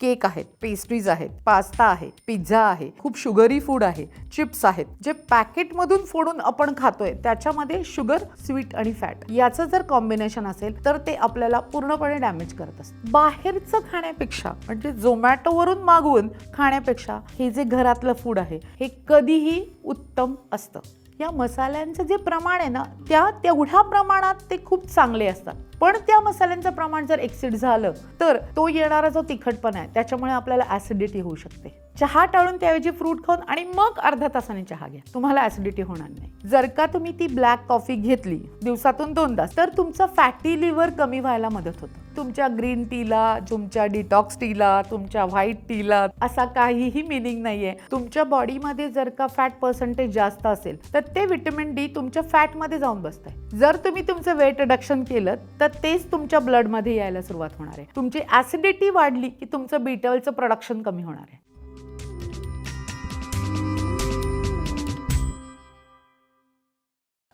Cake आहेत pastries आहेत pasta आहे पिझ्झा आहे खूप शुगरी फूड आहे चिप्स आहेत जे पॅकेटमधून फोडून आपण खातोय त्याच्यामध्ये शुगर स्वीट आणि फॅट याचं जर कॉम्बिनेशन असेल तर ते आपल्याला पूर्णपणे डॅमेज करत असतं. बाहेरचं खाण्यापेक्षा म्हणजे झोमॅटोवरून मागवून खाण्यापेक्षा हे जे घरातलं फूड आहे हे कधीही उत्तम असतं. या मसाल्यांचं जे प्रमाण आहे ना त्या तेवढ्या प्रमाणात ते खूप चांगले असतात. पण त्या मसाल्यांचं प्रमाण जर एक्सिड झालं तर तो येणारा जो तिखटपणा आहे त्याच्यामुळे आपल्याला ऍसिडिटी होऊ शकते. चहा टाळून त्याऐवजी फ्रूट खाऊन आणि मग अर्ध्या तासाने चहा घ्या. तुम्हाला ऍसिडिटी होणार नाही. जर का तुम्ही ती ब्लॅक कॉफी घेतली दिवसातून दोनदा तर तुमचं फॅटी लिव्हर कमी व्हायला मदत होतं. तुमच्या ग्रीन टीला तुमच्या डिटॉक्स टीला तुमच्या व्हाईट टीला असा काहीही मिनिंग नाहीये. तुमच्या बॉडीमध्ये जर का फॅट पर्सेंटेज जास्त असेल तर ते विटॅमिन डी तुमच्या फॅटमध्ये जाऊन बसतंय. जर तुम्ही तुमचं वेट रिडक्शन केलं तर तेच तुमच्या ब्लडमध्ये यायला सुरुवात होणार आहे. तुमची ऍसिडिटी वाढली की तुमचं बीटलचं प्रोडक्शन कमी होणार आहे.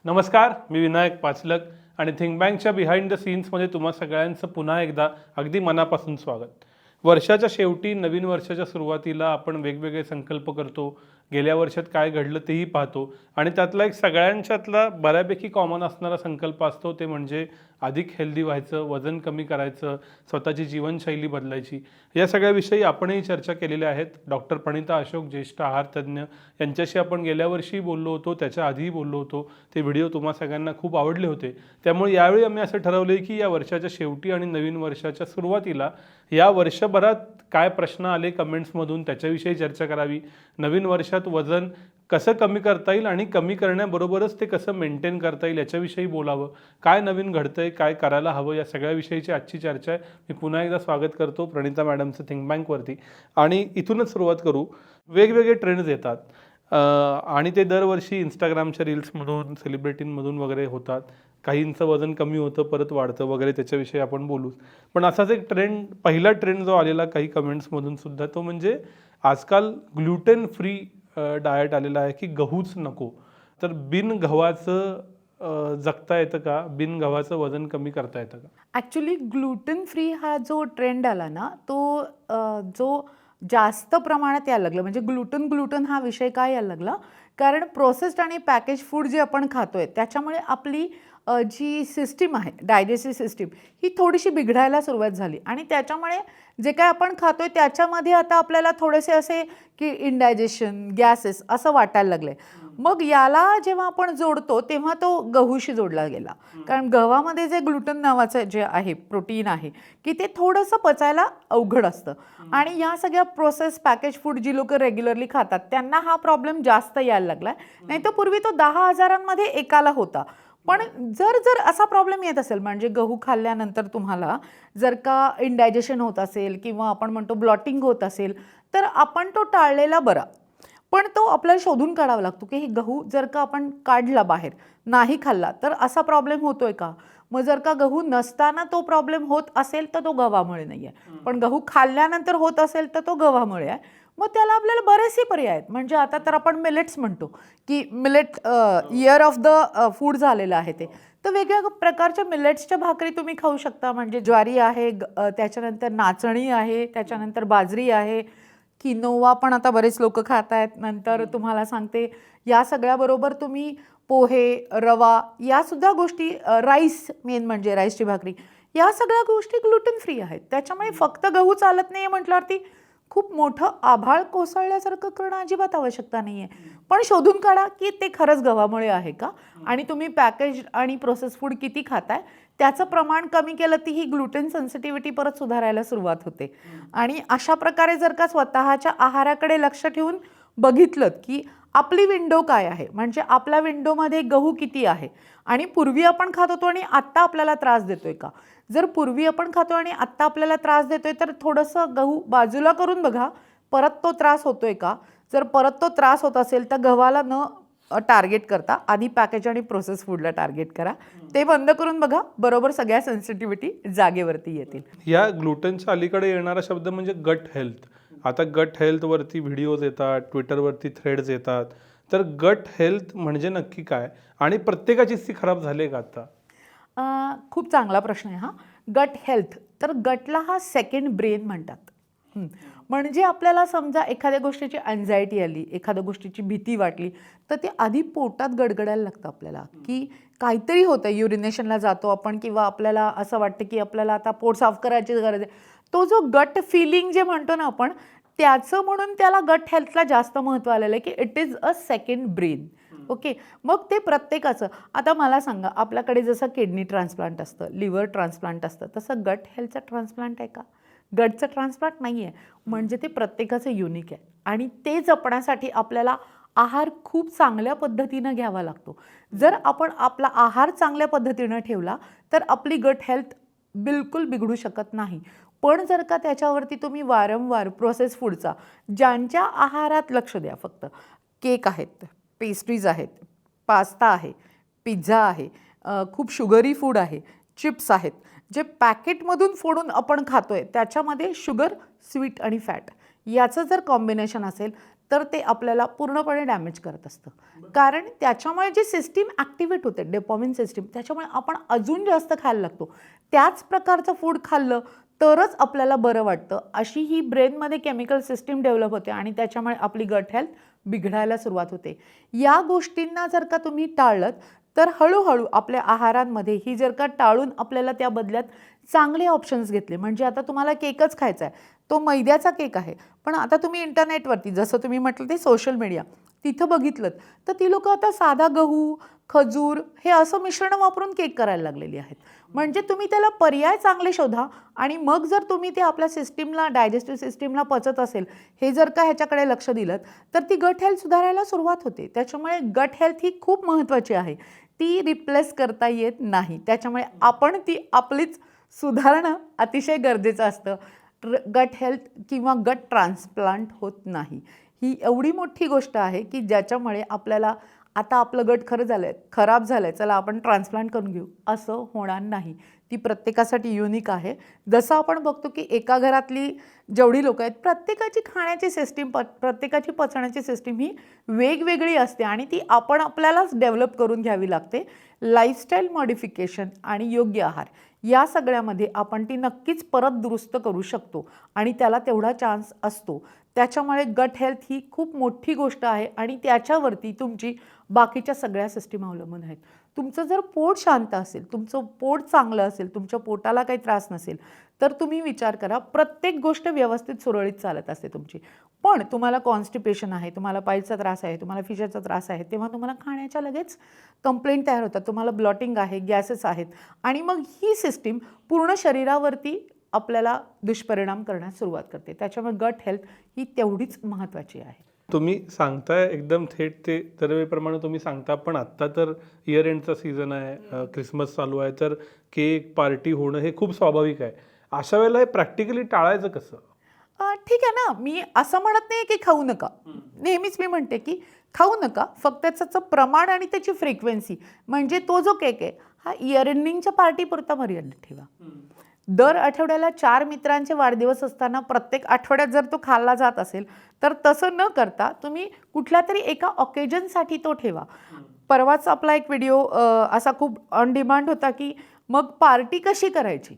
नमस्कार मी विनायक पाचलक आणि थिंक बँकच्या बिहाइंड द सीन्समध्ये तुम्हा सगळ्यांचं पुन्हा एकदा अगदी मनापासून स्वागत. वर्षाच्या शेवटी नवीन वर्षाच्या सुरुवातीला आपण वेगवेगळे संकल्प करतो गेल्या वर्षात काय घडलं तेही पाहतो. आणि त्यातला एक सगळ्यांच्यातला बऱ्यापैकी कॉमन असणारा संकल्प असतो ते म्हणजे अधिक हेल्दी व्हायचं वजन कमी करायचं स्वतःची जीवनशैली बदलायची. या सगळ्याविषयी आपणही चर्चा केलेल्या आहेत. डॉक्टर प्रणिता अशोक ज्येष्ठ आहारतज्ञ यांच्याशी आपण गेल्या वर्षी बोललो होतो त्याच्या आधीही बोललो होतो. ते व्हिडिओ तुम्हा सगळ्यांना खूप आवडले होते. त्यामुळे यावेळी आम्ही असं ठरवलं की या वर्षाच्या शेवटी आणि नवीन वर्षाच्या सुरुवातीला या वर्षभरात काय प्रश्न आले कमेंट्समधून त्याच्याविषयी चर्चा करावी. नवीन वर्षात वजन कसं कमी करता येईल आणि कमी करण्याबरोबरच ते कसं मेंटेन करता येईल याच्याविषयी बोलावं. काय नवीन घडतं आहे काय करायला हवं या सगळ्याविषयीची आजची चर्चा आहे. मी पुन्हा एकदा स्वागत करतो प्रणिता मॅडमचं थिंक बँकवरती आणि इथूनच सुरुवात करू. वेगवेगळे ट्रेंड्स येतात. आणि ते दरवर्षी इंस्टाग्रामच्या रील्समधून सेलिब्रिटींमधून वगैरे होतात. काहींचं वजन कमी होतं परत वाढतं वगैरे त्याच्याविषयी आपण बोलू. पण असाच एक ट्रेंड पहिला ट्रेंड जो आलेला काही कमेंट्समधून सुद्धा तो म्हणजे आजकाल ग्लुटेन फ्री डाएट आलेला आहे की गहूच नको. तर बिन गव्हाचं जगता येतं का? बिन गव्हाचं वजन कमी करता येतं का? ॲक्च्युली ग्लुटन फ्री हा जो ट्रेंड आला ना तो जो जास्त प्रमाणात यायला लागला. म्हणजे ग्लुटन ग्लुटन हा विषय काय यायला लागला? कारण प्रोसेस्ड आणि पॅकेज फूड जे आपण खातोय त्याच्यामुळे आपली जी सिस्टीम आहे डायजेस्टिव्ह सिस्टीम ही थोडीशी बिघडायला सुरुवात झाली. आणि त्याच्यामुळे जे काय आपण खातोय त्याच्यामध्ये आता आपल्याला थोडेसे असे की इंडायजेशन गॅसेस असं वाटायला लागले मग याला जेव्हा आपण जोडतो तेव्हा तो गहूशी जोडला गेला. कारण गव्हामध्ये जे ग्लुटन नावाचं जे आहे प्रोटीन आहे की ते थोडंसं पचायला अवघड असतं. आणि या सगळ्या प्रोसेस पॅकेज फूड जी लोक रेग्युलरली खातात त्यांना हा प्रॉब्लेम जास्त यायला लागलाय. नाही तर पूर्वी तो दहा हजारांमध्ये एकाला होता. पण जर जर असा प्रॉब्लेम येत असेल म्हणजे गहू खाल्ल्यानंतर तुम्हाला जर का इंडायजेशन होत असेल किंवा आपण म्हणतो ब्लॉटिंग होत असेल तर आपण तो टाळलेला बरा. पण तो आपल्याला शोधून काढावा लागतो की हे गहू जर का आपण काढला बाहेर नाही खाल्ला तर असा प्रॉब्लेम होतोय का? मग जर का गहू नसताना तो प्रॉब्लेम होत असेल तर तो गव्हामुळे नाही आहे पण गहू खाल्ल्यानंतर होत असेल तर तो गव्हामुळे आहे. मग त्याला आपल्याला बरेचसे पर्याय आहेत. म्हणजे आता तर आपण मिलेट्स म्हणतो की millet year of the food झालेलं आहे ते. तर वेगवेगळ्या प्रकारच्या मिलेट्सच्या भाकरी तुम्ही खाऊ शकता. म्हणजे ज्वारी आहे त्याच्यानंतर नाचणी आहे त्याच्यानंतर बाजरी आहे किनोवा पण आता बरेच लोक खात आहेत नंतर तुम्हाला सांगते या सगळ्याबरोबर तुम्ही पोहे रवा या सुद्धा गोष्टी राईस मेन म्हणजे राईसची भाकरी. या सगळ्या गोष्टी ग्लुटन फ्री आहेत. त्याच्यामुळे फक्त गहू चालत नाही म्हटल्यावरती खूप मोठं आभाळ कोसळल्यासारखं करणं अजिबात आवश्यकता नाही आहे पण शोधून काढा की ते खरंच गव्हामुळे आहे का? आणि तुम्ही पॅकेज आणि प्रोसेस फूड किती खाताय? त्याचं प्रमाण कमी केलं ती ही ग्लुटेन सेन्सिटिव्हिटी परत सुधारायला सुरुवात होते. आणि अशा प्रकारे जर का स्वतःच्या आहाराकडे लक्ष ठेवून बघितलं की आपली विंडो काय आहे? म्हणजे आपल्या विंडोमध्ये गहू किती आहे? आणि पूर्वी आपण खात होतो आणि आत्ता आपल्याला त्रास देतोय का? जर पूर्वी आपण खातो आणि आत्ता आपल्याला त्रास देतोय तर थोडंसं गहू बाजूला करून बघा. परत तो त्रास होतोय का? जर परत तो त्रास होत असेल तर गव्हाला न टार्गेट करता आधी पॅकेज आणि प्रोसेस फूडला टार्गेट करा. ते बंद करून बघा. बरोबर सगळ्या सेन्सिटिव्हिटी जागेवरती येतील. या ग्लुटनच्या अलीकडे येणारा शब्द म्हणजे गट हेल्थ आता गट हेल्थवरती व्हिडिओज येतात ट्विटरवरती थ्रेड्स येतात. तर गट हेल्थ म्हणजे नक्की काय? आणि प्रत्येकाचीच ती खराब झाली आहे का आता? खूप चांगला प्रश्न आहे हा. गट हेल्थ तर गटला हा सेकंड ब्रेन म्हणतात. म्हणजे आपल्याला समजा एखाद्या गोष्टीची अँझायटी आली एखाद्या गोष्टीची भीती वाटली तर ते आधी पोटात गडगडायला लागतं आपल्याला. की काहीतरी होतं युरिनेशनला जातो आपण किंवा आपल्याला असं वाटतं की आपल्याला आता पोट साफ करायची गरज आहे. तो जो गट फिलिंग जे म्हणतो ना आपण त्याचं म्हणून त्याला गट हेल्थला जास्त महत्त्व आलेलं आहे की it is a second brain okay मग ते प्रत्येकाचं आता मला सांगा आपल्याकडे जसं किडनी ट्रान्सप्लांट असतं लिव्हर ट्रान्सप्लांट असतं तसं गट हेल्थचं ट्रान्सप्लांट आहे का? गटचं ट्रान्सप्लांट नाही आहे म्हणजे ते प्रत्येकाचं युनिक आहे. आणि ते जपण्यासाठी आपल्याला आहार खूप चांगल्या पद्धतीनं घ्यावा लागतो. जर आपण आपला आहार चांगल्या पद्धतीनं ठेवला तर आपली गट हेल्थ बिलकुल बिघडू शकत नाही. पण जर का त्याच्यावरती तुम्ही वारंवार प्रोसेस फूडचा ज्यांच्या आहारात लक्ष द्या फक्त. केक आहेत पेस्ट्रीज आहेत पास्ता आहे पिझ्झा आहे खूप शुगरी फूड आहे चिप्स आहेत जे पॅकेटमधून फोडून आपण खातोय त्याच्यामध्ये शुगर स्वीट आणि फॅट याचं जर कॉम्बिनेशन असेल तर ते आपल्याला पूर्णपणे डॅमेज करत असतं. कारण त्याच्यामुळे जी सिस्टीम ॲक्टिवेट होते डेपॉमिन सिस्टीम त्याच्यामुळे आपण अजून जास्त खायला लागतो. त्याच प्रकारचं फूड खाल्लं तरच आपल्याला बरं वाटतं. अशी ही ब्रेनमध्ये केमिकल सिस्टीम डेव्हलप होते आणि त्याच्यामुळे आपली गट हेल्थ बिघडायला सुरुवात होते. या गोष्टींना जर का तुम्ही टाळलं तर हळूहळू आपल्या आहारांमध्ये ही जर का टाळून आपल्याला त्या बदल्यात चांगले ऑप्शन्स घेतले. म्हणजे आता तुम्हाला केकच खायचा आहे. तो मैद्याचा केक आहे. पण आता तुम्ही इंटरनेटवरती जसं तुम्ही म्हटलं ते सोशल मीडिया तिथं बघितलं तर ती लोकं आता साधा गहू खजूर हे असं मिश्रण वापरून केक करायला लागलेली आहेत. म्हणजे तुम्ही त्याला पर्याय चांगले शोधा आणि मग जर तुम्ही ते आपल्या सिस्टीमला डायजेस्टिव्ह सिस्टीमला पचत असेल हे जर का ह्याच्याकडे लक्ष दिलं तर ती गट हेल्थ सुधारायला सुरुवात होते. त्याच्यामुळे गट हेल्थ ही खूप महत्त्वाची आहे. ती रिप्लेस करता येत नाही. त्याच्यामुळे आपण ती आपलीच सुधारणं अतिशय गरजेचं असतं. ट्र गट हेल्थ किंवा गट ट्रान्सप्लांट होत नाही. ही एवढी मोठी गोष्ट आहे की ज्याच्यामुळे आपल्याला आता आपलं गट खरं झालं आहे खराब झालं आहे चला आपण ट्रान्सप्लांट करून घेऊ. असं होणार नाही. ती प्रत्येकासाठी युनिक आहे. जसं आपण बघतो की एका घरातली जेवढी लोकं आहेत प्रत्येकाची खाण्याची सिस्टीम प प्रत्येकाची पचण्याची सिस्टीम ही वेगवेगळी असते आणि ती आपण आपल्यालाच डेव्हलप करून घ्यावी लागते. लाईफस्टाईल मॉडिफिकेशन आणि योग्य आहार या सगळ्यामध्ये आपण ती नक्कीच परत दुरुस्त करू शकतो आणि त्याला तेवढा चान्स असतो. त्याच्यामुळे गट हेल्थ ही खूप मोठी गोष्ट आहे आणि त्याच्यावरती तुमची बाकीच्या सगळ्या सिस्टीम अवलंबून आहेत. तुमचं जर पोट शांत असेल तुमचं पोट चांगलं असेल तुमच्या पोटाला काही त्रास नसेल तर तुम्ही विचार करा प्रत्येक गोष्ट व्यवस्थित सुरळीत चालत असते तुमची. पण तुम्हाला कॉन्स्टिपेशन आहे तुम्हाला पाईलचा त्रास आहे तुम्हाला फिशरचा त्रास आहे तेव्हा तुम्हाला खाण्याच्या लगेच कंप्लेंट तयार होतात. तुम्हाला ब्लॉटिंग आहे गॅसेस आहेत. आणि मग ही सिस्टीम पूर्ण शरीरावरती आपल्याला दुष्परिणाम करण्यास सुरुवात करते. त्याच्यामुळे गट हेल्थ ही तेवढीच महत्त्वाची आहे. तुम्ही सांगताय एकदम थेट ते दरवेळेप्रमाणे तुम्ही सांगता पण आत्ता तर इयर एंडचा सीझन आहे क्रिसमस चालू आहे तर केक पार्टी होणं हे खूप स्वाभाविक आहे. अशा वेळेला हे प्रॅक्टिकली टाळायचं कसं? ठीक आहे ना मी असं म्हणत नाही की खाऊ नका. नेहमीच मी म्हणते की खाऊ नका फक्त त्याचं प्रमाण आणि त्याची फ्रिक्वेन्सी म्हणजे तो जो केक आहे हा इयर एंडिंगच्या पार्टीपुरता मर्यादित ठेवा. दर आठवड्याला चार मित्रांचे वाढदिवस असताना प्रत्येक आठवड्यात जर तो खाल्ला जात असेल तर तसं न करता तुम्ही कुठल्या तरी एका ऑकेजनसाठी तो ठेवा. परवाच आपला एक व्हिडिओ असा खूप ऑन डिमांड होता की मग पार्टी कशी करायची?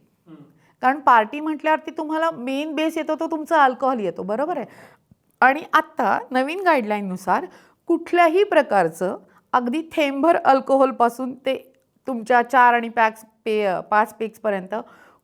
कारण पार्टी म्हटल्यावरती तुम्हाला मेन बेस येतो तो तुमचा अल्कोहोल येतो. बरोबर आहे? आणि आत्ता नवीन गाईडलाईननुसार कुठल्याही प्रकारचं अगदी थेंभर अल्कोहोलपासून ते तुमच्या चार आणि पॅक्स पे पाच पेक्सपर्यंत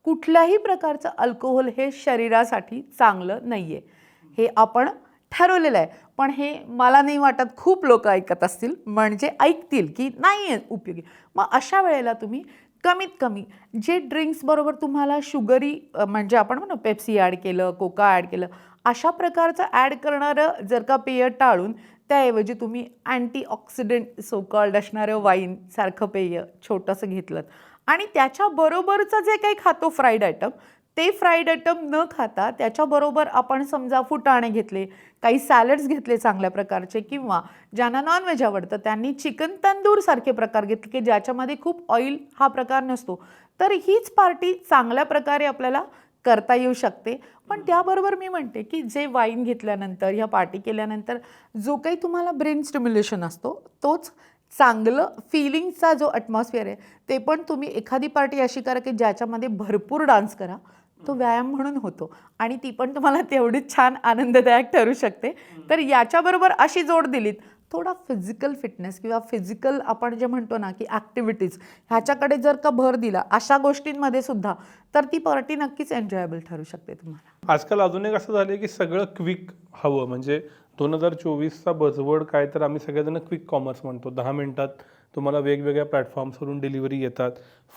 कुठल्याही प्रकारचं अल्कोहोल हे शरीरासाठी चांगलं नाही आहे हे आपण ठरवलेलं आहे. पण हे मला नाही वाटत खूप लोक ऐकत असतील. म्हणजे ऐकतील की नाही आहे उपयोगी. मग अशा वेळेला तुम्ही कमीत कमी जे ड्रिंक्सबरोबर तुम्हाला शुगरी म्हणजे आपण म्हणू पेप्सी ॲड केलं कोका ॲड केलं अशा प्रकारचं ॲड करणारं जर का पेय टाळून त्याऐवजी तुम्ही अँटीऑक्सिडंट सोकॉल्ड असणारं वाईनसारखं पेय छोटंसं घेतलं आणि त्याच्याबरोबरचं जे काही खातो फ्राईड आयटम ते फ्राईड आयटम न खाता त्याच्याबरोबर आपण समजा फुटाणे घेतले काही सॅलड्स घेतले चांगल्या प्रकारचे किंवा ज्यांना नॉनव्हेज आवडतं त्यांनी चिकन तंदूरसारखे प्रकार घेतले की ज्याच्यामध्ये खूप ऑइल हा प्रकार नसतो. तर हीच पार्टी चांगल्या प्रकारे आपल्याला करता येऊ शकते. पण त्याबरोबर मी म्हणते की जे वाईन घेतल्यानंतर ह्या पार्टी केल्यानंतर जो काही तुम्हाला ब्रेन स्टिम्युलेशन असतो तोच चांगलं फिलिंगचा जो अटमॉस्फिअर आहे ते पण तुम्ही एखादी पार्टी अशी करा की ज्याच्यामध्ये भरपूर डान्स करा तो व्यायाम म्हणून होतो. आणि ती पण तुम्हाला तेवढीच छान आनंददायक ठरू शकते. तर याच्याबरोबर अशी जोड दिलीत थोडा फिजिकल फिटनेस किंवा फिजिकल आपण जे म्हणतो ना की ॲक्टिव्हिटीज ह्याच्याकडे जर का भर दिला अशा गोष्टींमध्ये सुद्धा तर ती पार्टी नक्कीच एन्जॉयबल ठरू शकते तुम्हाला. आजकाल अजून एक असं झालं की सगळं क्विक हवं. म्हणजे दोन हजार चोवीसचा बजवर्ड काय तर आम्ही सगळेजण क्विक कॉमर्स म्हणतो. दहा मिनटात तुम्हाला वेगवेगळ्या प्लॅटफॉर्म्सवरून डिलिव्हरी येतात.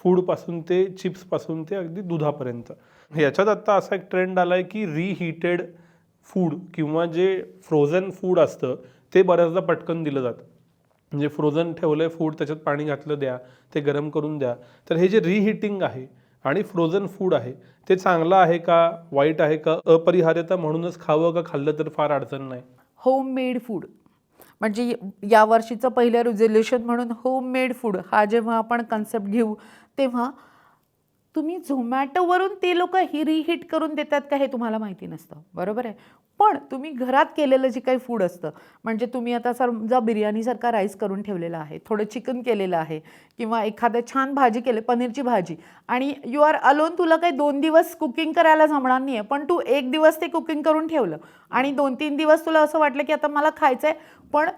फूडपासून ते चिप्सपासून ते अगदी दुधापर्यंत. याच्यात आत्ता असा एक ट्रेंड आला आहे की रिहीटेड फूड किंवा जे फ्रोझन फूड असतं ते बऱ्याचदा पटकन दिलं जातं. म्हणजे फ्रोझन ठेवलं आहे फूड त्याच्यात पाणी घातलं द्या ते गरम करून द्या. तर हे जे रिहीटिंग आहे आणि फ्रोझन फूड आहे ते चांगलं आहे का वाईट आहे का अपरिहार्यता म्हणूनच खावं का खाल्लं तर फार अडचण नाही. होम मेड फूड म्हणजे या वर्षीचं पहिलं रिझोल्युशन म्हणून होम मेड फूड हा जेव्हा आपण कन्सेप्ट घेऊ तेव्हा तुम्ही झोमॅटोवरून ते लोक ही रिहीट करून देतात का हे तुम्हाला माहिती नसतं. बरोबर आहे? पण तुम्ही घरात केलेलं जे काही फूड असतं म्हणजे तुम्ही आता समजा बिर्याणीसारखा राईस करून ठेवलेला आहे थोडं चिकन केलेलं आहे किंवा एखादं छान भाजी केले पनीरची भाजी आणि यू आर अलोन तुला काही दोन दिवस कुकिंग करायला जमणार नाही आहे पण तू एक दिवस ते कुकिंग करून ठेवलं आणि दोन तीन दिवस तुला असं वाटलं की आता मला खायचं आहे पण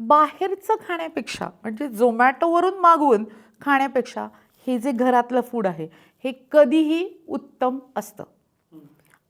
बाहेरचं खाण्यापेक्षा म्हणजे झोमॅटोवरून मागवून खाण्यापेक्षा हे जे घरातलं फूड आहे हे कधीही उत्तम असतं.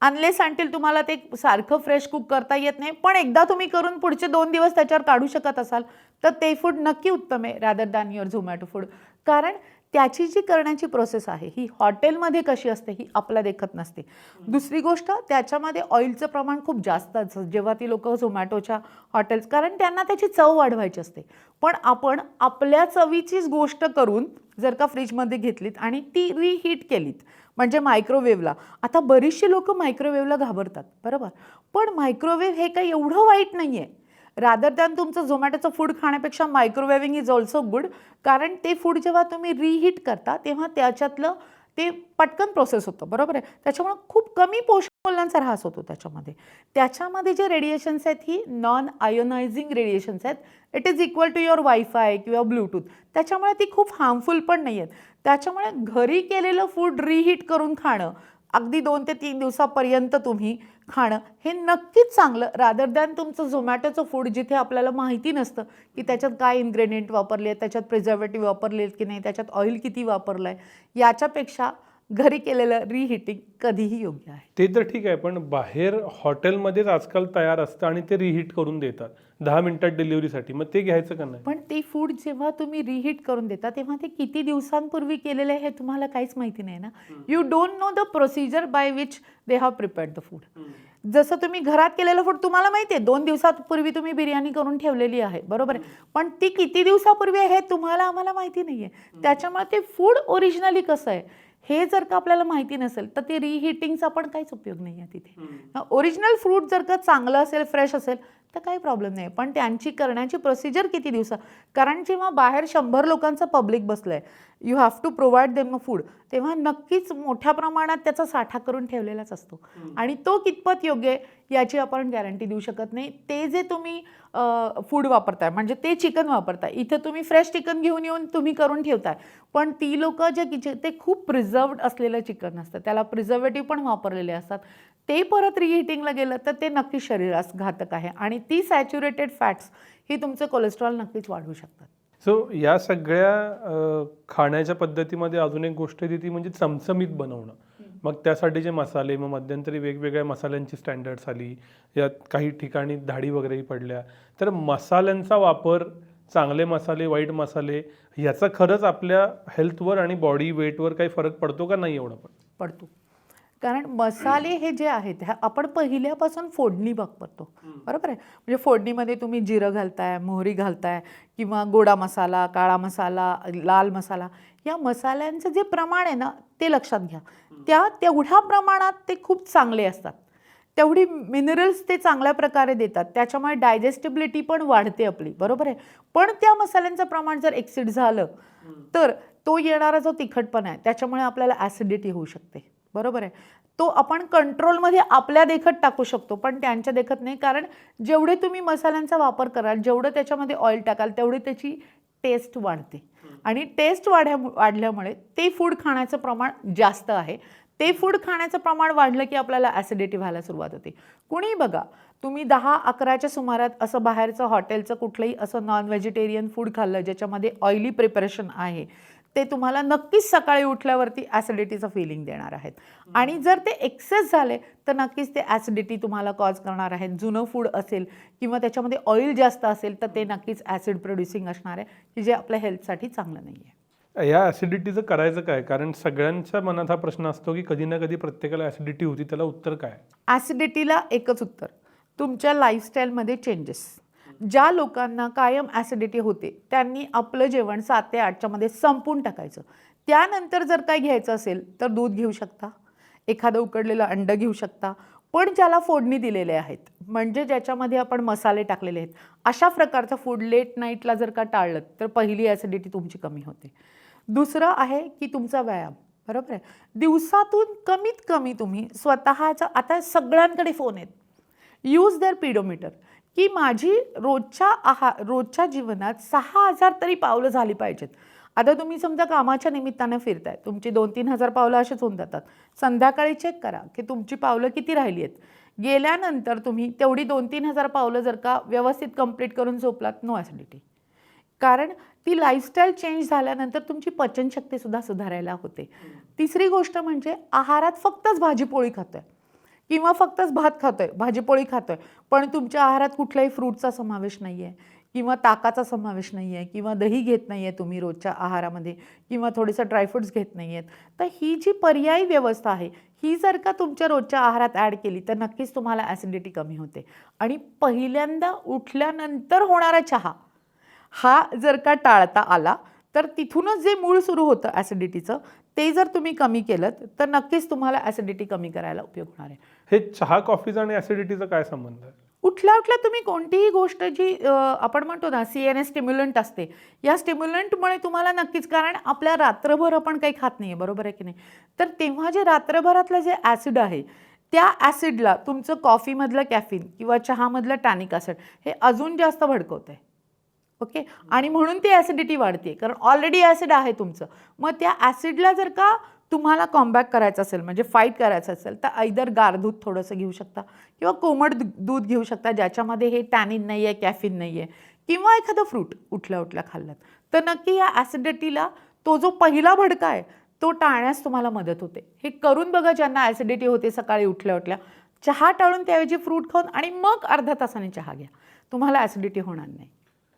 अनलेस आणतील तुम्हाला ते सारखं फ्रेश कुक करता येत नाही पण एकदा तुम्ही करून पुढचे दोन दिवस त्याच्यावर काढू शकत असाल तर ते फूड नक्की उत्तम आहे rather than your Zomato food कारण त्याची जी करण्याची प्रोसेस आहे ही हॉटेलमध्ये कशी असते ही आपला देखत नसते. दुसरी गोष्ट त्याच्यामध्ये ऑइलचं प्रमाण खूप जास्त असतं. जेव्हा ती लोकं झोमॅटोच्या हॉटेल्स कारण त्यांना त्याची चव वाढवायची असते. पण आपण आपल्या चवीचीच गोष्ट करून जर का फ्रीजमध्ये घेतलीत आणि ती रिहीट केलीत म्हणजे मायक्रोवेव्हला आता बरीचशी लोक मायक्रोवेव्हला घाबरतात बरोबर? पण मायक्रोवेव्ह हे काही एवढं वाईट नाही आहे रादर दॅन तुमचं झोमॅटोचं फूड खाण्यापेक्षा मायक्रोवेव्हिंग इज ऑल्सो गुड कारण ते फूड जेव्हा तुम्ही रिहीट करता तेव्हा त्याच्यातलं ते पटकन प्रोसेस होतं. बरोबर आहे? त्याच्यामुळं खूप कमी पोषण मूल्यांचा ऱ्हास होतो त्याच्यामध्ये. त्याच्यामध्ये जे रेडिएशन्स आहेत ही नॉन आयोनायझिंग रेडिएशन्स आहेत. It is equal to your wifi किंवा ब्लूटूथ त्याच्यामुळे ती खूप हार्मफुल पण नाही आहेत त्याच्यामुळे घरी केलेलं फूड रिहीट करून खाणं अगदी दोन ते तीन दिवसापर्यंत तुम्ही खाणं हे नक्कीच चांगलं. रादर दॅन तुमचं झोमॅटोचं फूड जिथे आपल्याला माहिती नसतं की त्याच्यात काय इन्ग्रेडियंट वापरले आहेत त्याच्यात प्रिझर्वेटिव्ह वापरले आहेत की नाही त्याच्यात ऑइल किती वापरलं आहे याच्यापेक्षा घरी केलेलं रिहिटिंग कधीही योग्य आहे. ते तर ठीक आहे पण बाहेर हॉटेलमध्येच आजकाल तयार असतं आणि ते रिहीट करून देतात. दहा मिनिटात डिलिव्हरीसाठी. मग ते घ्यायचं का नाही? पण ते फूड जेव्हा तुम्ही रिहीट करून देता तेव्हा ते किती दिवसांपूर्वी केलेलं आहे हे तुम्हाला काहीच माहिती नाही ना? You don't know the procedure by which they have prepared the food जसं तुम्ही घरात केलेलं फूड तुम्हाला माहिती आहे दोन दिवसापूर्वी तुम्ही बिर्याणी करून ठेवलेली आहे बरोबर आहे? पण ती किती दिवसापूर्वी आहे हे तुम्हाला आम्हाला माहिती नाही आहे त्याच्यामुळे ते फूड ओरिजिनली कसं आहे हे जर का आपल्याला माहिती नसेल तर ते रिहिटिंगचा पण काहीच उपयोग नाही आहे तिथे ओरिजिनल फ्रूट जर का चांगलं असेल फ्रेश असेल तर काही प्रॉब्लेम नाही पण त्यांची करण्याची प्रोसिजर किती दिवसा? कारण जेव्हा बाहेर शंभर लोकांचं पब्लिक बसलं आहे you have to provide them a food तेव्हा नक्कीच मोठ्या प्रमाणात त्याचा साठा करून ठेवलेलाच असतो. आणि तो कितपत योग्य आहे याची आपण गॅरंटी देऊ शकत नाही. ते जे तुम्ही फूड वापरताय म्हणजे ते चिकन वापरताय इथं तुम्ही फ्रेश चिकन घेऊन येऊन तुम्ही करून ठेवताय. पण ती लोक जे किचन ते खूप प्रिझर्वड असलेलं चिकन असतं. त्याला प्रिझर्वेटिव्ह पण वापरलेले असतात. ते परत रिहिटिंगला गेलं तर ते नक्की शरीरास घातक आहे. आणि ती सॅच्युरेटेड फॅट्स ही तुमचं कोलेस्ट्रॉल नक्कीच वाढवू शकतात. सो या सगळ्या खाण्याच्या पद्धतीमध्ये अजून एक गोष्ट आहे ती म्हणजे चमचमीत बनवणं. मग त्यासाठीचे मसाले मग मध्यंतरी वेगवेगळ्या मसाल्यांची स्टँडर्ड्स आली. यात काही ठिकाणी धाडी वगैरेही पडल्या. तर मसाल्यांचा वापर चांगले मसाले वाईट मसाले याचा खरंच आपल्या हेल्थवर आणि बॉडी वेटवर काही फरक पडतो का नाही एवढा पण? पडतो. कारण मसाले हे जे आहेत ह्या आपण पहिल्यापासून फोडणी वापरतो बरोबर आहे? म्हणजे फोडणीमध्ये तुम्ही जिरं घालताय मोहरी घालताय किंवा गोडा मसाला काळा मसाला लाल मसाला या मसाल्यांचं जे प्रमाण आहे ना ते लक्षात घ्या. त्या तेवढ्या प्रमाणात ते खूप चांगले असतात. तेवढी मिनरल्स ते चांगल्या प्रकारे देतात. त्याच्यामुळे डायजेस्टिबिलिटी पण वाढते आपली. बरोबर आहे? पण त्या मसाल्यांचं प्रमाण जर एक्सिड झालं तर तो येणारा जो तिखटपणा आहे त्याच्यामुळे आपल्याला ॲसिडिटी होऊ शकते. बरोबर आहे. तो आपण कंट्रोलमध्ये आपल्या देखत टाकू शकतो पण त्यांच्या देखत नाही. कारण जेवढे तुम्ही मसाल्यांचा वापर कराल जेवढं त्याच्यामध्ये ऑइल टाकाल तेवढी त्याची टेस्ट वाढते. आणि टेस्ट वाढ्या वाढल्यामुळे ते फूड खाण्याचं प्रमाण जास्त आहे. ते फूड खाण्याचं प्रमाण वाढलं की आपल्याला ॲसिडिटी व्हायला सुरुवात होते. कुणीही बघा तुम्ही दहा अकराच्या सुमारात असं बाहेरचं हॉटेलचं कुठलंही असं नॉन व्हेजिटेरियन फूड खाल्लं ज्याच्यामध्ये ऑइली प्रिपरेशन आहे ते तुम्हाला नक्कीच सकाळी उठल्यावरती ॲसिडिटीचं फिलिंग देणार आहेत. आणि जर ते एक्सेस झाले तर नक्कीच ते ॲसिडिटी तुम्हाला कॉज करणार आहेत. जुनं फूड असेल किंवा त्याच्यामध्ये ऑइल जास्त असेल तर ते नक्कीच ॲसिड प्रोड्युसिंग असणार आहे की जे आपल्या हेल्थसाठी चांगलं नाही आहे. या ॲसिडिटीचं करायचं काय? कारण सगळ्यांच्या मनात हा प्रश्न असतो की कधी ना कधी प्रत्येकाला ॲसिडिटी होती त्याला उत्तर काय? ॲसिडिटीला एकच उत्तर. तुमच्या लाईफस्टाईलमध्ये चेंजेस ज्या लोकांना कायम ॲसिडिटी होते त्यांनी आपलं जेवण सात ते आठच्या मध्ये संपून टाकायचं. त्यानंतर जर काय घ्यायचं असेल तर दूध घेऊ शकता. एखादं उकडलेलं अंडं घेऊ शकता. पण ज्याला फोडणी दिलेले आहेत म्हणजे ज्याच्यामध्ये आपण मसाले टाकलेले आहेत अशा प्रकारचं फूड लेट नाईटला जर का टाळलं तर पहिली ॲसिडिटी तुमची कमी होते. दुसरं आहे की तुमचा व्यायाम बरोबर आहे? दिवसातून कमीत कमी तुम्ही स्वतःचा आता सगळ्यांकडे फोन आहेत. यूज देअर पिडोमीटर की माझी रोजच्या आहा रोजच्या जीवनात सहा हजार तरी पावलं झाली पाहिजेत. आता तुम्ही समजा कामाच्या निमित्तानं फिरताय तुमची दोन तीन हजार पावलं असेच होऊन जातात. संध्याकाळी चेक करा की तुमची पावलं किती राहिली आहेत. गेल्यानंतर तुम्ही तेवढी दोन तीन हजार पावलं जर का व्यवस्थित कंप्लीट करून झोपलात नो ॲसिडिटी कारण ती लाईफस्टाईल चेंज झाल्यानंतर तुमची पचनशक्तीसुद्धा सुधारायला होते. तिसरी गोष्ट म्हणजे आहारात फक्तच भाजीपोळी खातोय. किंवा फक्तच भात खातो आहे भाजीपोळी खातो आहे पण तुमच्या आहारात कुठल्याही फ्रूटचा समावेश नाही आहे किंवा ताकाचा समावेश नाही आहे किंवा दही घेत नाही आहे तुम्ही रोजच्या आहारामध्ये किंवा थोडेसं ड्रायफ्रुट्स घेत नाही आहेत तर ही जी पर्यायी व्यवस्था आहे ही जर का तुमच्या रोजच्या आहारात ॲड केली तर नक्कीच तुम्हाला ॲसिडिटी कमी होते. आणि पहिल्यांदा उठल्यानंतर होणारा चहा हा जर का टाळता आला तर तिथूनच जे मूळ सुरू होतं ॲसिडिटीचं ते जर तुम्ही कमी केलं तर नक्कीच तुम्हाला ॲसिडिटी कमी करायला उपयोग होणार आहे. हे चहा कॉफीचा आणि ॲसिडिटीचा काय संबंध आहे? उठल्या उठल्या तुम्ही कोणतीही गोष्ट जी आपण म्हणतो ना सी एन एस स्टिम्युलंट असते या स्टिम्युलंटमुळे तुम्हाला नक्कीच कारण आपल्या रात्रभर आपण काही खात नाही आहे बरोबर आहे की नाही? तर तेव्हा जे रात्रभरातलं जे ॲसिड आहे त्या ॲसिडला तुमचं कॉफीमधलं कॅफिन किंवा चहामधलं टॅनिक ॲसिड हे अजून जास्त भडकवतं आहे ओके? आणि म्हणून ती ॲसिडिटी वाढते कारण ऑलरेडी ॲसिड आहे तुमचं. मग त्या ॲसिडला जर का तुम्हाला कॉम्बॅक करायचं असेल म्हणजे फाईट करायचं असेल तर ऐदर गार दूध थोडंसं घेऊ शकता किंवा कोमट दूध घेऊ शकता ज्याच्यामध्ये हे टॅनिन नाही आहे कॅफिन नाही आहे किंवा एखादं फ्रूट उठल्या उठल्या खाल्लं. तर नक्की या ॲसिडिटीला तो जो पहिला भडका आहे तो टाळण्यास तुम्हाला मदत होते. हे करून बघा ज्यांना ॲसिडिटी होते सकाळी उठल्या उठल्या. चहा टाळून त्याऐवजी फ्रूट खाऊन आणि मग अर्धा तासाने चहा घ्या. तुम्हाला ॲसिडिटी होणार नाही.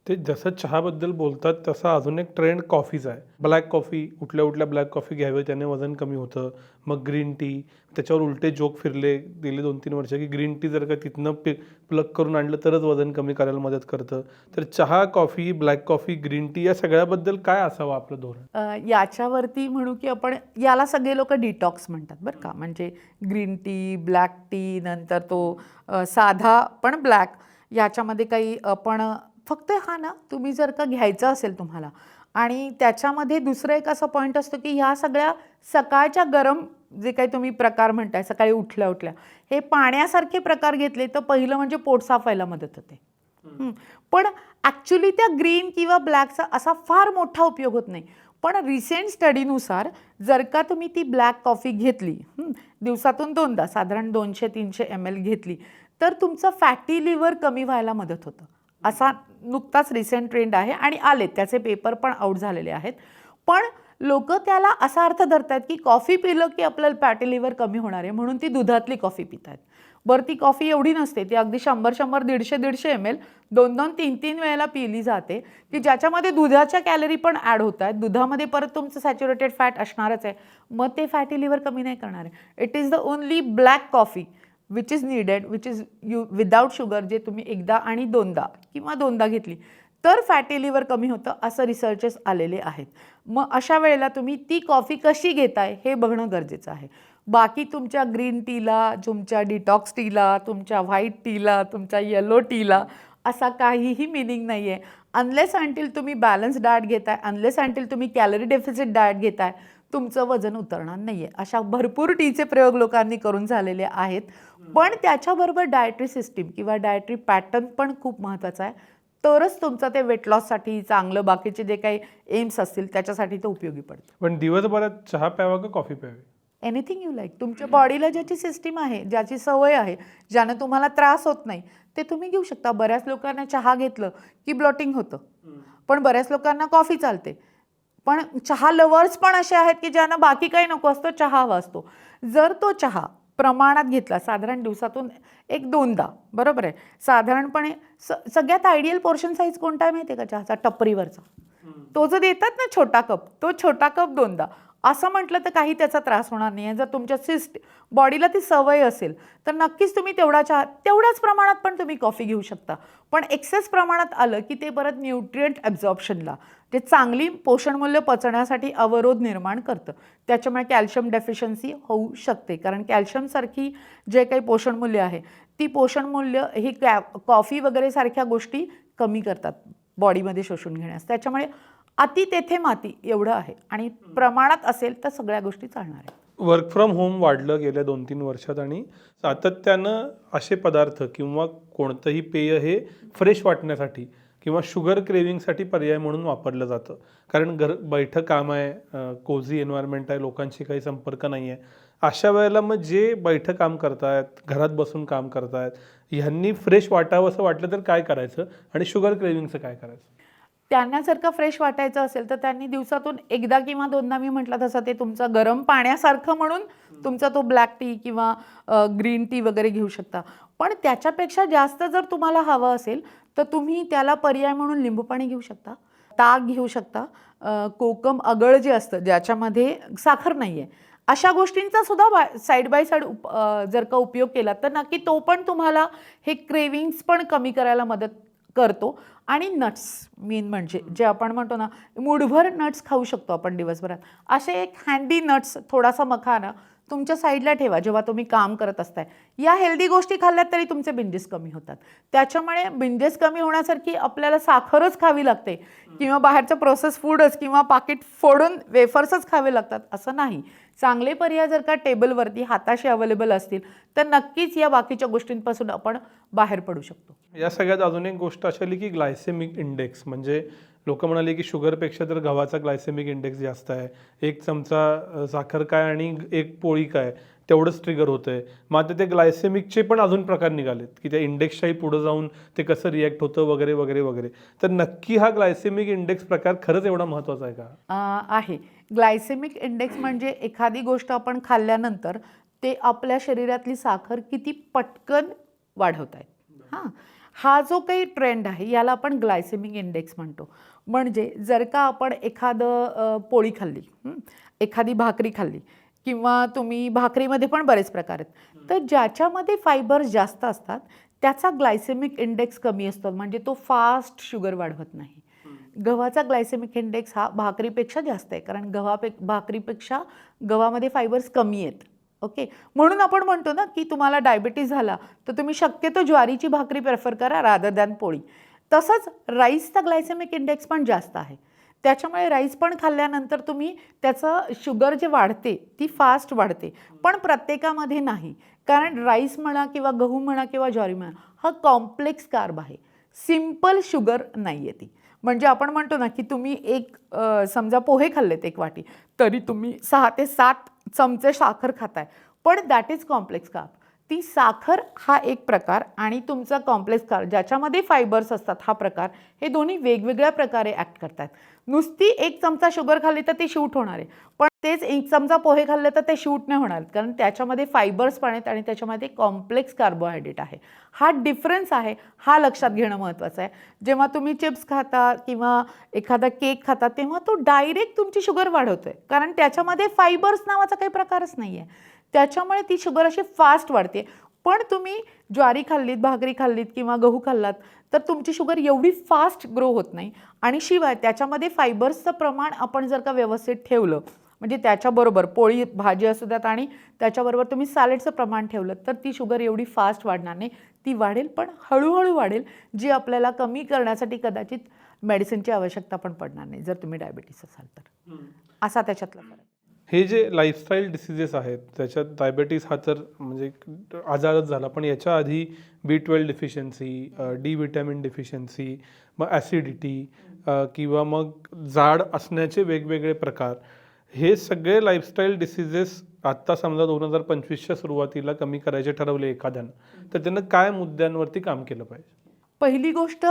ते जसं चहाबद्दल बोलतात तसा अजून एक ट्रेंड कॉफीचा आहे. ब्लॅक कॉफी उठल्या उठल्या ब्लॅक कॉफी घ्यावी त्याने वजन कमी होतं. मग ग्रीन टी त्याच्यावर उलटे जोक फिरले गेले दोन तीन वर्ष की ग्रीन टी जर का तिथनं पि प्लग करून आणलं तरच वजन कमी करायला मदत करतं. तर चहा coffee black coffee green tea या सगळ्याबद्दल काय असावं आपलं धोरण? याच्यावरती म्हणू की आपण याला सगळे लोक डिटॉक्स म्हणतात बरं का. म्हणजे ग्रीन टी ब्लॅक टी नंतर तो साधा पण ब्लॅक याच्यामध्ये काही आपण फक्त हा ना तुम्ही जर का घ्यायचं असेल तुम्हाला आणि त्याच्यामध्ये दुसरं एक असं पॉईंट असतो की ह्या सगळ्या सकाळच्या गरम जे काही तुम्ही प्रकार म्हणताय सकाळी उठल्या उठल्या हे पाण्यासारखे प्रकार घेतले तर पहिलं म्हणजे पोट साफ व्हायला मदत होते. पण ॲक्च्युली त्या ग्रीन किंवा ब्लॅकचा असा फार मोठा उपयोग होत नाही. पण रिसेंट स्टडीनुसार जर का तुम्ही ती ब्लॅक कॉफी घेतली दिवसातून दोनदा साधारण दोनशे तीनशे एम एल घेतली तर तुमचं फॅटी लिव्हर कमी व्हायला मदत होतं. असा नुकताच रिसेंट ट्रेंड आहे आणि आलेत. त्याचे पेपर पण आउट झालेले आहेत. पण लोक त्याला असा अर्थ धरतात की कॉफी पिलं की आपल्याला फॅटी लिव्हर कमी होणार आहे म्हणून ती दुधातली कॉफी पित आहेत बरं ती कॉफी एवढी नसते ती अगदी शंभर शंभर दीडशे दीडशे एम एल दोन दोन तीन तीन वेळेला पिली जाते की ज्याच्यामध्ये दुधाच्या कॅलरी पण ॲड होत आहेत दुधामध्ये परत तुमचं सॅच्युरेटेड फॅट असणारच आहे. मग ते फॅटी लिव्हर कमी नाही करणार आहे. It is the only black coffee which is needed which is you without sugar जे तुम्ही एकदा आणि दोनदा किंवा दोनदा घेतली तर फॅटी लिव्हर कमी होतं असं रिसर्चेस आलेले आहेत. मग अशा वेळेला तुम्ही ती कॉफी कशी घेताय हे बघणं गरजेचं आहे. बाकी तुमच्या ग्रीन टीला तुमच्या डिटॉक्स टीला तुमच्या व्हाईट टीला तुमच्या येलो टीला असा काहीही मिनिंग नाही आहे अनलेस अँटील तुम्ही बॅलन्स डाएट घेताय अनलेस अँटील तुम्ही कॅलरी डेफिसिट डाएट घेताय तुमचं वजन उतरणार नाही आहे अशा भरपूर टीचे प्रयोग लोकांनी करून झालेले आहेत. पण त्याच्याबरोबर डायटरी सिस्टीम किंवा डायटरी पॅटर्न पण खूप महत्त्वाचा आहे. तरच तुमचं ते वेट लॉससाठी चांगलं बाकीचे जे काही एम्स असतील त्याच्यासाठी ते उपयोगी पडतं. पण दिवसभरात चहा प्यावा का कॉफी प्यावी? एनिथिंग यू लाईक तुमच्या बॉडीला ज्याची सिस्टीम आहे ज्याची सवय आहे ज्यानं तुम्हाला त्रास होत नाही ते तुम्ही घेऊ शकता. बऱ्याच लोकांना चहा घेतलं की ब्लॉटिंग होतं. पण बऱ्याच लोकांना कॉफी चालते. पण चहा लवर्स पण असे आहेत की ज्यांना बाकी काही नको असतं चहा हवा असतो जर तो चहा प्रमाणात घेतला साधारण दिवसातून एक दोनदा बरोबर आहे? साधारणपणे स सगळ्यात आयडियल पोर्शन साईज कोणता आहे माहिती आहे का चहाचा? टपरीवरचा. तो जो देतात ना छोटा कप तो छोटा कप दोनदा. असं म्हटलं तर काही त्याचा त्रास होणार नाही. आहे जर तुमच्या सिस्ट बॉडीला ती सवय असेल तर नक्कीच तुम्ही तेवढा चहा तेवढ्याच प्रमाणात पण तुम्ही कॉफी घेऊ शकता. पण एक्सेस प्रमाणात आलं की ते परत न्यूट्रियंट ॲब्झॉर्प्शनला जे चांगली पोषणमूल्य पचण्यासाठी अवरोध निर्माण करतं. त्याच्यामुळे कॅल्शियम डेफिशियन्सी होऊ शकते. कारण कॅल्शियमसारखी जे काही पोषणमूल्य आहे ती पोषणमूल्य ही कॅ कॉफी वगैरे सारख्या गोष्टी कमी करतात बॉडीमध्ये शोषून घेण्यास. त्याच्यामुळे अति तेथे माती एवढं आहे. आणि प्रमाणात असेल तर सगळ्या गोष्टी चालणार आहेत. वर्क फ्रॉम होम वाढलं गेल्या दोन तीन वर्षात आणि सातत्यानं असे पदार्थ किंवा कोणतंही पेय हे फ्रेश वाटण्यासाठी किंवा शुगर क्रेविंगसाठी पर्याय म्हणून वापरलं जातं. कारण घर बैठं काम आहे कोझी एन्व्हायरमेंट आहे लोकांशी काही संपर्क नाही आहे अशा वेळेला मग जे बैठं काम करतायत घरात बसून काम करतायत ह्यांनी फ्रेश वाटावं असं वाटलं तर काय करायचं? आणि शुगर क्रेविंगचं काय करायचं? त्यांना जर का फ्रेश वाटायचं असेल तर त्यांनी दिवसातून एकदा किंवा दोनदा मी म्हटलं तसं ते तुमचं गरम पाण्यासारखं म्हणून तुमचा तो ब्लॅक टी किंवा ग्रीन टी वगैरे घेऊ शकता. पण त्याच्यापेक्षा जास्त जर तुम्हाला हवं असेल तर तुम्ही त्याला पर्याय म्हणून लिंबू पाणी घेऊ शकता ताक घेऊ शकता कोकम अगळ जे असतं ज्याच्यामध्ये साखर नाही आहे अशा गोष्टींचा सुद्धा बा साईड बाय साईड उप जर का उपयोग केला तर नक्की तो पण तुम्हाला हे क्रेविंग्स पण कमी करायला मदत करतो. आणि नट्स मेन म्हणजे जे आपण म्हणतो ना मुठभर नट्स खाऊ शकतो आपण दिवसभरात. असे एक हँडी नट्स थोडासा मखाना तुमच्या साईडला ठेवा जेव्हा तुम्ही काम करत असताय. या हेल्दी गोष्टी खाल्ल्यात तरी तुमचे बिंदेस कमी होतात. त्याच्यामुळे बिंजेस कमी होण्यासारखी आपल्याला साखरच खावी लागते. किंवा बाहेरचं प्रोसेस फूडच किंवा पाकिट फोडून वेफर्सच खावे लागतात असं नाही. चांगले पर्याय जर का टेबलवरती हाताशी अवेलेबल असतील तर नक्कीच या बाकीच्या गोष्टींपासून आपण बाहेर पडू शकतो. या सगळ्यात अजून एक गोष्ट अशी आली की ग्लायसेमिक इंडेक्स म्हणजे लोक म्हणाले की शुगरपेक्षा तर गव्हाचा ग्लायसेमिक इंडेक्स जास्त आहे. एक चमचा साखर काय आणि एक पोळी काय? तेवढंच ट्रिगर होतंय. मग आता ते ग्लायसेमिकचे पण अजून प्रकार निघालेत की त्या इंडेक्सच्याही पुढं जाऊन ते कसं रिॲक्ट होतं वगैरे वगैरे वगैरे. तर नक्की हा ग्लायसेमिक इंडेक्स प्रकार खरंच एवढा महत्त्वाचा आहे का? आहे. ग्लायसेमिक इंडेक्स म्हणजे एखादी गोष्ट आपण खाल्ल्यानंतर ते आपल्या शरीरातली साखर किती पटकन वाढवत आहेत हां. हा जो काही ट्रेंड आहे याला आपण ग्लायसेमिक इंडेक्स म्हणतो. म्हणजे जर का आपण एखादं पोळी खाल्ली एखादी भाकरी खाल्ली किंवा तुम्ही भाकरीमध्ये पण बरेच प्रकार आहेत. तर ज्याच्यामध्ये फायबर्स जास्त असतात त्याचा ग्लायसेमिक इंडेक्स कमी असतो. म्हणजे तो फास्ट शुगर वाढवत नाही. गव्हाचा ग्लायसेमिक इंडेक्स हा भाकरीपेक्षा जास्त आहे. कारण गव्हापे भाकरीपेक्षा गव्हामध्ये फायबर्स कमी आहेत. ओके? म्हणून आपण म्हणतो ना की तुम्हाला डायबिटीज झाला तर तुम्ही शक्यतो ज्वारीची भाकरी प्रेफर करा रादर दॅन पोळी. तसंच राईसचा ग्लायसेमिक इंडेक्स पण जास्त आहे. त्याच्यामुळे राईस पण खाल्ल्यानंतर तुम्ही त्याचं शुगर जे वाढते ती फास्ट वाढते. पण प्रत्येकामध्ये नाही. कारण राईस म्हणा किंवा गहू म्हणा किंवा ज्वारी म्हणा हा कॉम्प्लेक्स कार्ब आहे. सिंपल शुगर नाही आहे ती. म्हणजे आपण म्हणतो ना की तुम्ही एक समजा पोहे खाल्लेत एक वाटी तरी तुम्ही सहा ते सात चमचे साखर खाताय. पण दॅट इज कॉम्प्लेक्स कार्ब ती साखर हा एक प्रकार आणि तुमचा कॉम्प्लेक्स कार ज्याच्यामध्ये फायबर्स असतात हा प्रकार हे दोन्ही वेगवेगळ्या प्रकारे ॲक्ट करतात. नुसती एक चमचा शुगर खाल्ली तर ती शूट होणार आहे. पण तेच एक चमचा पोहे खाल्ले तर ते शूट नाही होणार कारण त्याच्यामध्ये फायबर्स पण आहेत आणि त्याच्यामध्ये कॉम्प्लेक्स कार्बोहायड्रेट आहे. हा डिफरन्स आहे हा लक्षात घेणं महत्त्वाचं आहे. जेव्हा तुम्ही चिप्स खाता किंवा एखादा केक खाता तेव्हा तो डायरेक्ट तुमची शुगर वाढवतो आहे कारण त्याच्यामध्ये फायबर्स नावाचा काही प्रकारच नाही आहे त्याच्यामुळे ती शुगर अशी फास्ट वाढते. पण तुम्ही ज्वारी खाल्लीत भाकरी खाल्लीत किंवा गहू खाल्लात तर तुमची शुगर एवढी फास्ट ग्रो होत नाही. आणि शिवाय त्याच्यामध्ये फायबर्सचं प्रमाण आपण जर का व्यवस्थित ठेवलं म्हणजे त्याच्याबरोबर पोळी भाजी असू द्यात आणि त्याच्याबरोबर तुम्ही सॅलेडचं प्रमाण ठेवलं तर ती शुगर एवढी फास्ट वाढणार नाही. ती वाढेल पण हळूहळू वाढेल जी आपल्याला कमी करण्यासाठी कदाचित मेडिसिनची आवश्यकता पण पडणार नाही जर तुम्ही डायबिटीस असाल तर. असा त्याच्यातला फरक हे जे लाईफस्टाईल डिसिजेस आहेत त्याच्यात डायबेटीस हा तर म्हणजे आजारच झाला पण याच्या आधी B twelve deficiency D vitamin deficiency मग ॲसिडिटी किंवा मग जाड असण्याचे वेगवेगळे प्रकार हे सगळे लाईफस्टाईल डिसिजेस आत्ता समजा दोन हजार पंचवीसच्या सुरुवातीला कमी करायचे ठरवले एखाद्यानं तर त्यानं काय मुद्द्यांवरती काम केलं पाहिजे? पहिली गोष्ट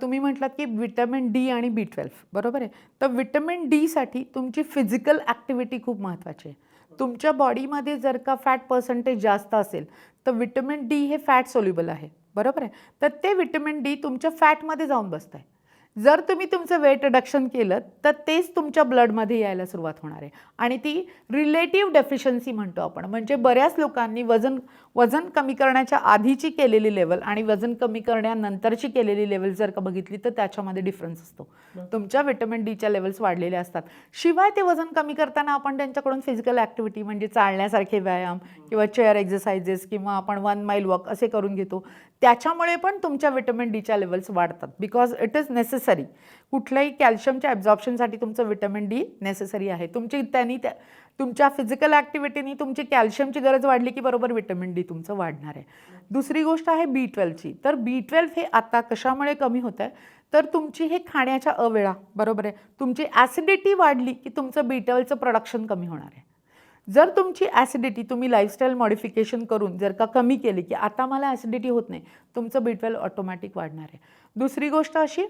तुम्ही म्हटलात की विटॅमिन डी आणि बी ट्वेल्व बरोबर आहे? तर विटॅमिन डीसाठी तुमची फिजिकल ॲक्टिव्हिटी खूप महत्त्वाची आहे. तुमच्या बॉडीमध्ये जर का फॅट पर्सेंटेज जास्त असेल तर विटॅमिन डी हे फॅट सोल्युबल आहे बरोबर आहे? तर ते विटॅमिन डी तुमच्या फॅटमध्ये जाऊन बसत आहे जर तुम्ही तुमचं वेट रिडक्शन केलं तर तेच तुमच्या ब्लडमध्ये यायला सुरुवात होणार आहे. आणि ती रिलेटिव्ह डेफिशियन्सी म्हणतो आपण. म्हणजे बऱ्याच लोकांनी वजन वजन कमी करण्याच्या आधीची केलेली लेवल आणि वजन कमी करण्यानंतरची केलेली लेवल जर का बघितली तर त्याच्यामध्ये डिफरन्स असतो. तुमच्या विटॅमिन डीच्या लेवल्स वाढलेल्या असतात. शिवाय ते वजन कमी करताना आपण त्यांच्याकडून फिजिकल ॲक्टिव्हिटी म्हणजे चालण्यासारखे व्यायाम किंवा चेअर एक्झरसाइजेस किंवा आपण वन माईल वॉक असे करून घेतो त्याच्यामुळे पण तुमच्या विटॅमिन डीच्या लेवल्स वाढतात. बिकॉज इट इज नेसेसरी कुठल्याही कॅल्शियमच्या ॲब्झॉर्प्शनसाठी तुमचं विटॅमिन डी नेसेसरी आहे. तुमची त्यांनी त्या तुमच्या फिजिकल ॲक्टिव्हिटीनी तुमची कॅल्शियमची गरज वाढली की बरोबर विटॅमिन डी तुमचं वाढणार आहे. दुसरी गोष्ट आहे बी ट्वेल्वची तर बी ट्वेल्व हे आता कशामुळे कमी होत आहे? तर तुमची हे खाण्याच्या अवेळा बरोबर आहे? तुमची ॲसिडिटी वाढली की तुमचं बी ट्वेल्वचं प्रोडक्शन कमी होणार आहे. जर तुमची ॲसिडिटी तुम्ही लाईफस्टाईल मॉडिफिकेशन करून जर का कमी केली की आता मला ॲसिडिटी होत नाही तुमचं बी ट्वेल्व ऑटोमॅटिक वाढणार आहे. दुसरी गोष्ट अशी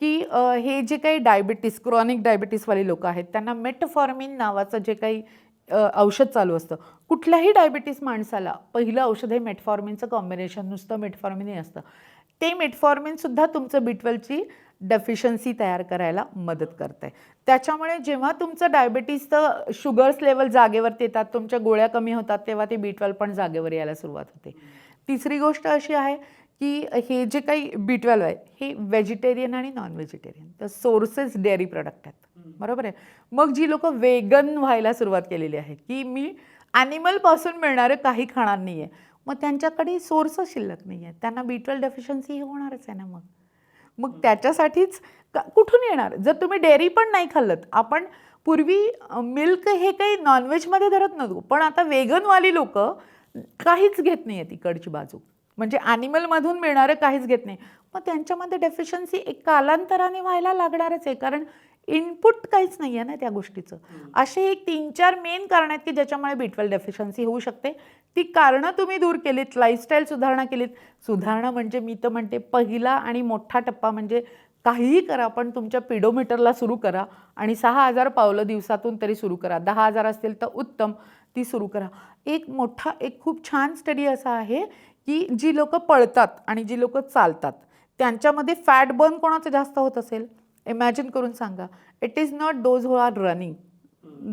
की हे जे काही डायबिटीस क्रॉनिक डायबिटीसवाले लोक आहेत त्यांना मेटफॉर्मिन नावाचं जे काही औषध चालू असतं. कुठल्याही डायबिटीस माणसाला पहिलं औषध हे मेटफॉर्मिनचं कॉम्बिनेशन नुसतं मेटफॉर्मिन हे असतं. ते मेटफॉर्मिनसुद्धा तुमचं बी ट्वेल्वची डेफिशियन्सी तयार करायला मदत करते त्याच्यामुळे जेव्हा तुमचं डायबिटीसचं शुगर्स लेवल जागेवरती येतात तुमच्या गोळ्या कमी होतात तेव्हा ते बी ट्वेल्व पण जागेवर यायला सुरुवात होते. तिसरी गोष्ट अशी आहे की हे जे काही बी ट्वेल्व आहे हे व्हेजिटेरियन आणि नॉन व्हेजिटेरियन तर सोर्सेस डेअरी प्रॉडक्ट आहेत बरोबर आहे? मग जी लोक वेगन व्हायला सुरुवात केलेली आहे की मी ॲनिमलपासून मिळणारं काही खाणार नाही आहे मग त्यांच्याकडे सोर्सच शिल्लक नाही आहे त्यांना बी ट्वेल्व डेफिशियन्सी होणारच आहे ना मग. मग त्याच्यासाठीच का कुठून येणार? जर तुम्ही डेअरी पण नाही खाल्लत आपण पूर्वी मिल्क हे काही नॉनव्हेजमध्ये धरत नव्हतो पण आता वेगनवाली लोक काहीच घेत नाही आहे तिकडची बाजू. म्हणजे ॲनिमलमधून मिळणारं काहीच घेत नाही. मग त्यांच्यामध्ये डेफिशियन्सी एक कालांतराने व्हायला लागणारच आहे. कारण इनपुट काहीच नाही आहे ना त्या गोष्टीचं. असे एक तीन चार मेन कारण आहेत की ज्याच्यामुळे बी ट्वेल्व डेफिशियन्सी होऊ शकते. ती कारणं तुम्ही दूर केलीत. लाईफस्टाईल सुधारणा केलीत. सुधारणा म्हणजे मी तर म्हणते पहिला आणि मोठा टप्पा म्हणजे काहीही करा पण तुमच्या पिडोमीटरला सुरू करा आणि सहा हजार पावलं दिवसातून तरी सुरू करा. दहा हजार असतील तर उत्तम ती सुरू करा. एक मोठा एक खूप छान स्टडी असा आहे की जी लोक पळतात आणि जी लोक चालतात त्यांच्यामध्ये फॅट बर्न कोणाचं जास्त होत असेल? इमॅजिन करून सांगा. It is not those who are running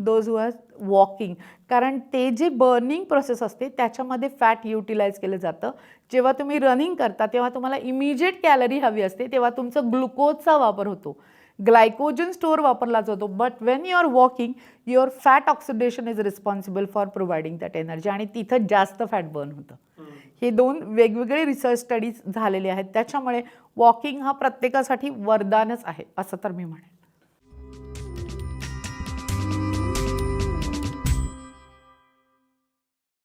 those who are walking कारण ते जे बर्निंग प्रोसेस असते त्याच्यामध्ये फॅट युटिलाइज केलं जातं. जेव्हा तुम्ही रनिंग करता तेव्हा तुम्हाला इमिजिएट कॅलरी हवी असते तेव्हा तुमचं ग्लुकोजचा वापर होतो. ग्लायकोजन स्टोअर वापरला जातो. But when you are walking your fat oxidation is responsible for providing that energy आणि तिथं जास्त फॅट बर्न होतं. हे दोन वेगवेगळे रिसर्च स्टडीज झालेले आहेत. त्याच्यामुळे वॉकिंग हा प्रत्येकासाठी वरदानच आहे असं तर मी म्हणेन.